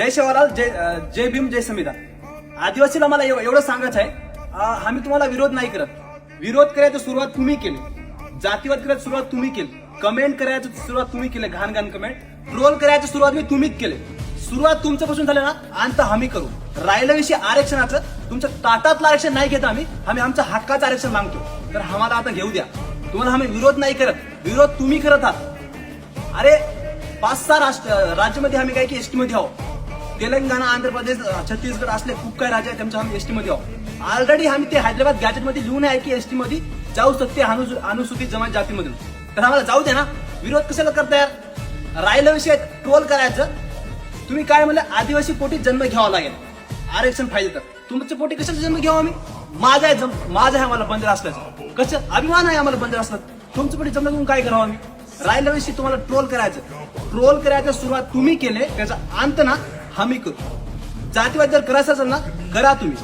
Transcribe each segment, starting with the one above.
जय शिवलाल जय जय भीम जय संविधान. आदिवासीला मला एव- एवढं सांगायचं आहे आम्ही तुम्हाला विरोध नाही करत. विरोध करायची सुरुवात तुम्ही केली. जातीवाद करायची सुरुवात तुम्ही केली. कमेंट करायची सुरुवात तुम्ही केली. घाण घाण कमेंट. ट्रोल करायची सुरुवात मी तुम्हीच केली. सुरुवात तुमच्यापासून झाली ना अंत आम्ही करू. राहिलं विषय आरक्षणाचं. तुमच्या ताटातलं आरक्षण नाही घेत आम्ही. आम्ही आमचं हक्काचं आरक्षण मागतो. तर आम्हाला आता घेऊ द्या. तुम्हाला आम्ही विरोध नाही करत. विरोध तुम्ही करत आहात. अरे पाच सहा राष्ट्र राज्यामध्ये आम्ही काय की एसटी मध्ये आहोत. तेलंगणा आंध्र प्रदेश छत्तीसगड असले खूप काही राज्य आहेत त्यांच्या आम्ही एसटी मध्ये आहोत. ऑलरेडी आम्ही ते हैदराबाद गॅजेटमध्ये लिहून आहे की एसटी मध्ये जाऊ शकते अनुसूचित जमात जातीमधून. तर आम्हाला जाऊ दे ना. विरोध कशाला करता यार? राहिलं विषय ट्रोल करायचं. तुम्ही काय म्हणलं? आदिवासी पोटी जन्म घ्यावा लागेल. आरक्षण पाहिजे तर. तुमच्या पोटी कशाचा जन्म घ्यावा आम्ही? माझा आहे जम- माझा आहे आम्हाला बंदर असल्याचं कसं? अभिमान आहे आम्हाला बंदर असलं. तुमच्या पोटी जन्म घेऊन काय करावं आम्ही? राहिल्या विषयी तुम्हाला ट्रोल करायचं. ट्रोल करायचं सुरुवात तुम्ही केले त्याचा अंत ना हमी करू. जातीवाद जर करायचं असेल ना करा तुम्ही.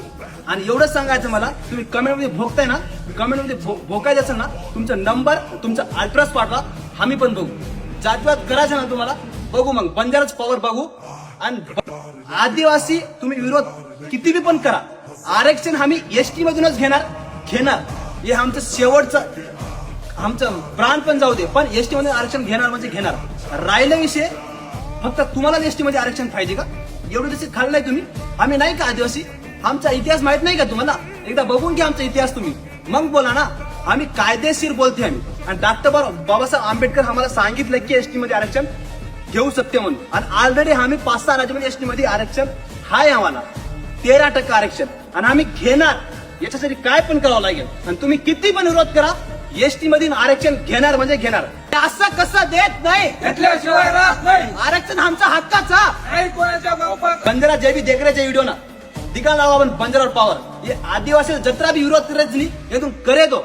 आणि एवढंच सांगायचं मला तुम्ही कमेंटमध्ये भोगताय ना कमेंटमध्ये भो- भोकायचं असेल ना तुमचा नंबर तुमचा अल्ट्रास पाठवा आम्ही पण बघू. जातीवाद करायचं ना तुम्हाला बघू मग. बंजारच पॉवर बघू. आणि आदिवासी तुम्ही विरोध किती बी पण करा. आरक्षण आम्ही एसटी मधूनच घेणार घेणार. हे आमचं शेवटचं आमचं प्राण पण जाऊ दे पण एसटी मध्ये आरक्षण घेणार म्हणजे घेणार. राहिला विषय फक्त तुम्हाला एसटी मध्ये आरक्षण पाहिजे का? एवढं जसे खाल्लंय तुम्ही? आम्ही नाही का आदिवासी? आमचा इतिहास माहीत नाही का तुम्हाला? एकदा बघून घ्या आमचा इतिहास तुम्ही. मग बोला ना आम्ही कायदेशीर बोलते आम्ही. आणि डॉक्टर बाबासाहेब आंबेडकर आम्हाला सांगितलं की एसटी मध्ये आरक्षण घेऊ शकते म्हणून. आणि ऑलरेडी आम्ही पाच सहा राज्यामध्ये एसटी मध्ये आरक्षण हाय आम्हाला. तेरा टक्के आरक्षण. आणि आम्ही घेणार. याच्यासाठी काय पण करावं लागेल. आणि तुम्ही किती पण विरोध करा एसटी मधील आरक्षण घेणार म्हणजे घेणार. असं कसं देत नाही. आरक्षण आमचा हक्काचा. बंजारा जय भी देख रहे वीडियो ना। दिका लावा आपण बंजारावर पावर। ये आदिवासी जतरा भी विरोध करायचं नाही एकदम करे तो।